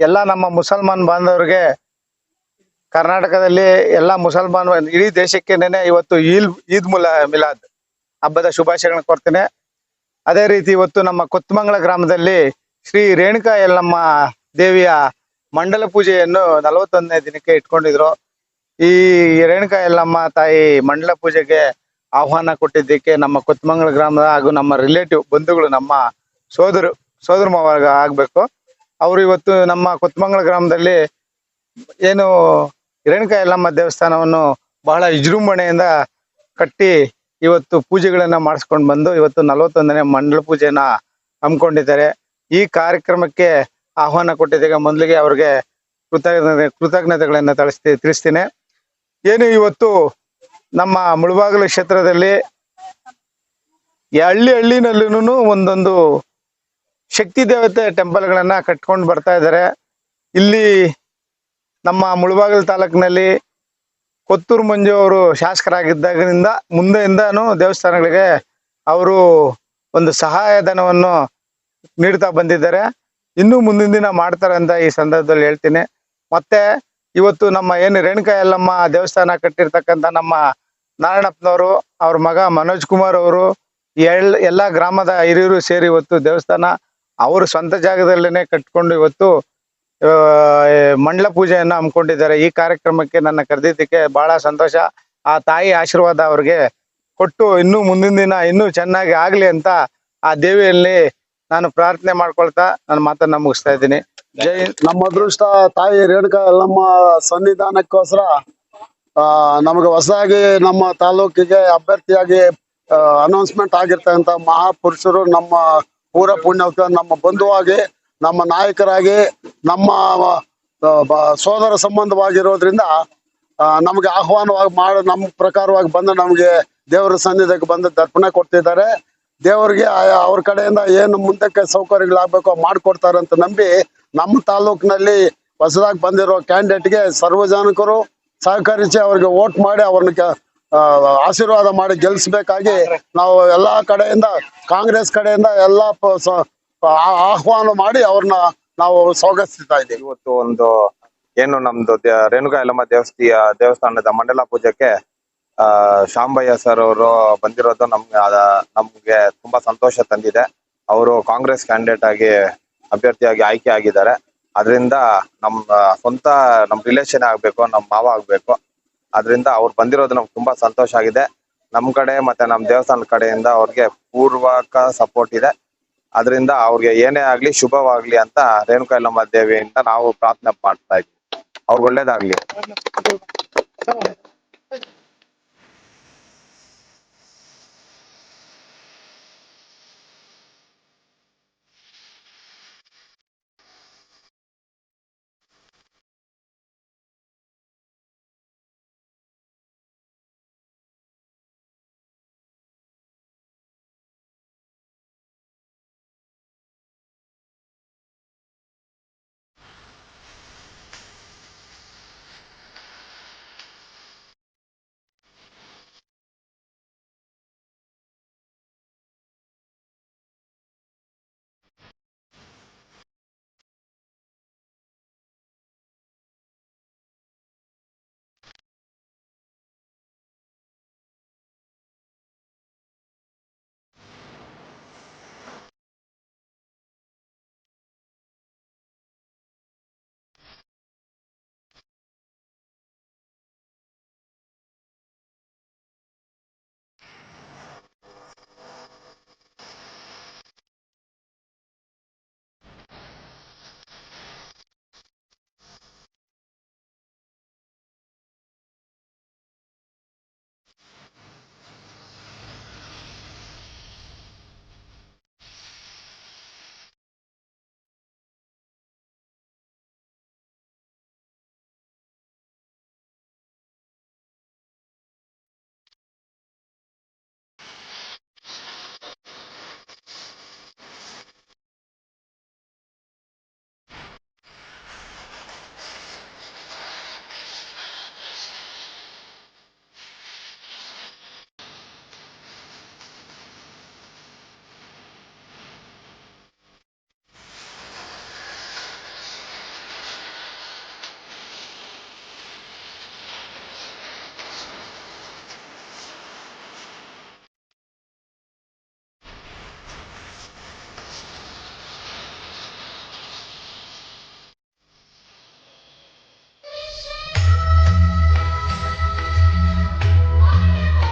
ಎಲ್ಲ ನಮ್ಮ ಮುಸಲ್ಮಾನ್ ಬಾಂಧವರಿಗೆ ಕರ್ನಾಟಕದಲ್ಲಿ ಎಲ್ಲ ಮುಸಲ್ಮಾನ್ ಇಡೀ ದೇಶಕ್ಕೆ ನೆನೆ ಇವತ್ತು ಈಲ್ ಈದ್ ಮುಲ, ಮಿಲಾದ್ ಹಬ್ಬದ ಶುಭಾಶಯಗಳನ್ನ ಕೊಡ್ತೇನೆ. ಅದೇ ರೀತಿ ಇವತ್ತು ನಮ್ಮ ಕೊತ್ತಮಂಗಲ ಗ್ರಾಮದಲ್ಲಿ ಶ್ರೀ ರೇಣುಕಾ ಯಲ್ಲಮ್ಮ ದೇವಿಯ ಮಂಡಲ ಪೂಜೆಯನ್ನು ನಲವತ್ತೊಂದನೇ ದಿನಕ್ಕೆ ಇಟ್ಕೊಂಡಿದ್ರು. ಈ ರೇಣುಕಾ ಯಲ್ಲಮ್ಮ ತಾಯಿ ಮಂಡಲ ಪೂಜೆಗೆ ಆಹ್ವಾನ ಕೊಟ್ಟಿದ್ದಕ್ಕೆ ನಮ್ಮ ಕೊತ್ತಮಂಗಲ ಗ್ರಾಮದ ಹಾಗೂ ನಮ್ಮ ರಿಲೇಟಿವ್ ಬಂಧುಗಳು ನಮ್ಮ ಸೋದರು ಸೋದರ ಮಾವಾಗ ಆಗ್ಬೇಕು. ಅವರು ಇವತ್ತು ನಮ್ಮ ಕೊತ್ತಮಂಗಲ ಗ್ರಾಮದಲ್ಲಿ ಏನು ರೇಣುಕಾ ಯಲ್ಲಮ್ಮ ದೇವಸ್ಥಾನವನ್ನು ಬಹಳ ವಿಜೃಂಭಣೆಯಿಂದ ಕಟ್ಟಿ ಇವತ್ತು ಪೂಜೆಗಳನ್ನ ಮಾಡಿಸ್ಕೊಂಡು ಬಂದು ಇವತ್ತು ನಲವತ್ತೊಂದನೇ ಮಂಡಲ ಪೂಜೆನ ಹಮ್ಮಿಕೊಂಡಿದ್ದಾರೆ. ಈ ಕಾರ್ಯಕ್ರಮಕ್ಕೆ ಆಹ್ವಾನ ಕೊಟ್ಟಿದ್ದಕ್ಕೆ ಮೊದಲಿಗೆ ಅವ್ರಿಗೆ ಕೃತಜ್ಞತೆ, ಕೃತಜ್ಞತೆಗಳನ್ನು ತಳಿಸ್ತೀನಿ ತಿಳಿಸ್ತೀನಿ. ಏನು ಇವತ್ತು ನಮ್ಮ ಮುಳುಬಾಗಿಲು ಕ್ಷೇತ್ರದಲ್ಲಿ ಹಳ್ಳಿ ಹಳ್ಳಿನಲ್ಲೂ ಒಂದೊಂದು ಶಕ್ತಿ ದೇವತೆ ಟೆಂಪಲ್ ಗಳನ್ನ ಕಟ್ಕೊಂಡು ಬರ್ತಾ ಇದ್ದಾರೆ ಇಲ್ಲಿ ನಮ್ಮ ಮುಳಬಾಗಿಲು ತಾಲೂಕಿನಲ್ಲಿ ಕೊತ್ತೂರು ಮಂಜು ಅವರು ಶಾಸಕರಾಗಿದ್ದಾಗಿನಿಂದ ಮುಂದೆಯಿಂದನೂ ದೇವಸ್ಥಾನಗಳಿಗೆ ಅವರು ಒಂದು ಸಹಾಯಧನವನ್ನು ನೀಡ್ತಾ ಬಂದಿದ್ದಾರೆ. ಇನ್ನೂ ಮುಂದಿನ ದಿನ ಮಾಡ್ತಾರೆ ಅಂತ ಈ ಸಂದರ್ಭದಲ್ಲಿ ಹೇಳ್ತೀನಿ. ಮತ್ತೆ ಇವತ್ತು ನಮ್ಮ ಏನು ರೇಣುಕಾ ಯಲ್ಲಮ್ಮ ದೇವಸ್ಥಾನ ಕಟ್ಟಿರ್ತಕ್ಕಂಥ ನಮ್ಮ ನಾರಾಯಣಪ್ಪನವರು, ಅವ್ರ ಮಗ ಮನೋಜ್ ಕುಮಾರ್ ಅವರು ಎಲ್ ಎಲ್ಲ ಗ್ರಾಮದ ಹಿರಿಯರು ಸೇರಿ ಇವತ್ತು ದೇವಸ್ಥಾನ ಅವರು ಸ್ವಂತ ಜಾಗದಲ್ಲೇನೆ ಕಟ್ಕೊಂಡು ಇವತ್ತು ಮಂಡಲ ಪೂಜೆಯನ್ನು ಹಮ್ಮಿಕೊಂಡಿದ್ದಾರೆ. ಈ ಕಾರ್ಯಕ್ರಮಕ್ಕೆ ನನ್ನ ಕರೆದಿದ್ದಕ್ಕೆ ಬಹಳ ಸಂತೋಷ. ಆ ತಾಯಿ ಆಶೀರ್ವಾದ ಅವ್ರಿಗೆ ಕೊಟ್ಟು ಇನ್ನೂ ಮುಂದಿನ ದಿನ ಇನ್ನೂ ಚೆನ್ನಾಗಿ ಆಗ್ಲಿ ಅಂತ ಆ ದೇವಿಯಲ್ಲಿ ನಾನು ಪ್ರಾರ್ಥನೆ ಮಾಡ್ಕೊಳ್ತಾ ನನ್ನ ಮಾತನ್ನ ಮುಗಿಸ್ತಾ ಇದ್ದೀನಿ. ಜೈ ನಮ್ಮ ಅದೃಷ್ಟ ತಾಯಿ ರೇಣುಕಾ ನಮ್ಮ ಸನ್ನಿಧಾನಕ್ಕೋಸ್ಕರ ಆ, ನಮಗೆ ಹೊಸದಾಗಿ ನಮ್ಮ ತಾಲೂಕಿಗೆ ಅಭ್ಯರ್ಥಿಯಾಗಿ ಅನೌನ್ಸ್ಮೆಂಟ್ ಆಗಿರ್ತಕ್ಕಂಥ ಮಹಾಪುರುಷರು ನಮ್ಮ ಪೂರ ಪುಣ್ಯಕ ನಮ್ಮ ಬಂಧುವಾಗಿ, ನಮ್ಮ ನಾಯಕರಾಗಿ, ನಮ್ಮ ಸೋದರ ಸಂಬಂಧವಾಗಿರೋದ್ರಿಂದ ನಮಗೆ ಆಹ್ವಾನವಾಗಿ ಮಾಡ ನಮ್ಮ ಪ್ರಕಾರವಾಗಿ ಬಂದು ನಮಗೆ ದೇವರ ಸನ್ನಿಧಿಗೆ ಬಂದು ದರ್ಪಣೆ ಕೊಡ್ತಿದ್ದಾರೆ. ದೇವರಿಗೆ ಅವ್ರ ಕಡೆಯಿಂದ ಏನು ಮುಂದಕ್ಕೆ ಸೌಕರ್ಯಗಳಾಗಬೇಕು ಅಂತ ನಂಬಿ, ನಮ್ಮ ತಾಲೂಕಿನಲ್ಲಿ ಹೊಸದಾಗಿ ಬಂದಿರೋ ಕ್ಯಾಂಡಿಡೇಟ್ಗೆ ಸಾರ್ವಜನಿಕರು ಸಹಕರಿಸಿ ಅವ್ರಿಗೆ ವೋಟ್ ಮಾಡಿ ಅವ್ರನ್ನ ಆಶೀರ್ವಾದ ಮಾಡಿ ಗೆಲ್ಲಿಸಬೇಕಾಗಿ ನಾವು ಎಲ್ಲಾ ಕಡೆಯಿಂದ, ಕಾಂಗ್ರೆಸ್ ಕಡೆಯಿಂದ ಎಲ್ಲಾ ಆಹ್ವಾನ ಮಾಡಿ ಅವ್ರನ್ನ ನಾವು ಸ್ವಾಗತಿಸ್ತಾ ಇದ್ದೀವಿ. ಇವತ್ತು ಒಂದು ಏನು ನಮ್ದು ರೇಣುಕಾ ಯಲಮ್ಮ ದೇವಸ್ಥಿಯ ದೇವಸ್ಥಾನದ ಮಂಡಲ ಪೂಜೆಗೆ, ಆ, ಶಾಂಬಯ್ಯ ಸರ್ ಅವರು ಬಂದಿರೋದು ನಮ್ಗೆ ನಮ್ಗೆ ತುಂಬಾ ಸಂತೋಷ ತಂದಿದೆ. ಅವರು ಕಾಂಗ್ರೆಸ್ ಕ್ಯಾಂಡಿಡೇಟ್ ಆಗಿ ಅಭ್ಯರ್ಥಿಯಾಗಿ ಆಯ್ಕೆ ಆಗಿದ್ದಾರೆ. ಅದರಿಂದ ನಮ್ಮ ಸ್ವಂತ ನಮ್ ರಿಲೇಷನ್ ಆಗ್ಬೇಕು ನಮ್ಮ ಮಾವ ಆಗ್ಬೇಕು. ಅದರಿಂದ ಅವ್ರು ಬಂದಿರೋದು ನಮ್ಗೆ ತುಂಬಾ ಸಂತೋಷ ಆಗಿದೆ. ನಮ್ ಕಡೆ ಮತ್ತೆ ನಮ್ ದೇವಸ್ಥಾನದ ಕಡೆಯಿಂದ ಅವ್ರಿಗೆ ಪೂರ್ವಕ ಸಪೋರ್ಟ್ ಇದೆ. ಅದರಿಂದ ಅವ್ರಿಗೆ ಏನೇ ಆಗ್ಲಿ ಶುಭವಾಗ್ಲಿ ಅಂತ ರೇಣುಕಾ ಯಲ್ಲಮ್ಮ ದೇವಿಯಿಂದ ನಾವು ಪ್ರಾರ್ಥನೆ ಮಾಡ್ತಾ ಇದ್ವಿ. ಅವ್ರಿಗೆ ಒಳ್ಳೇದಾಗ್ಲಿ.